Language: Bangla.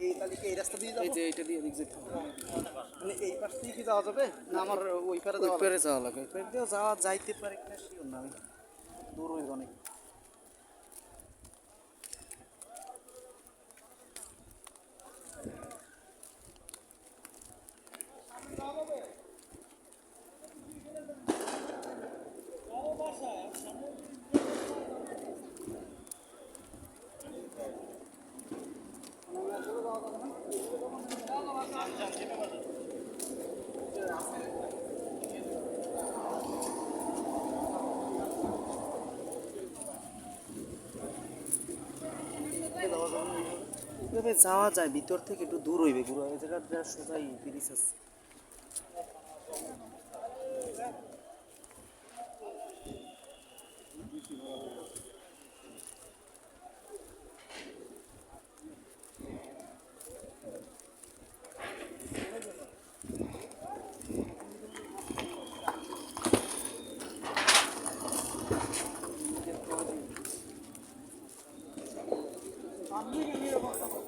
এই এই রাস্তা দিয়ে যে এটা মানে এই যাওয়া যাবে? না, আমার ওই পারে যাওয়া যাওয়া লাগে যাওয়া যাইতে পারে কিনা আমি দূর হয়ে অনেক যাওয়া যায় ভিতর থেকে একটু দূর হইবে গুরু এই জায়গাটা সোজাই ব্রিজ আছে। I'm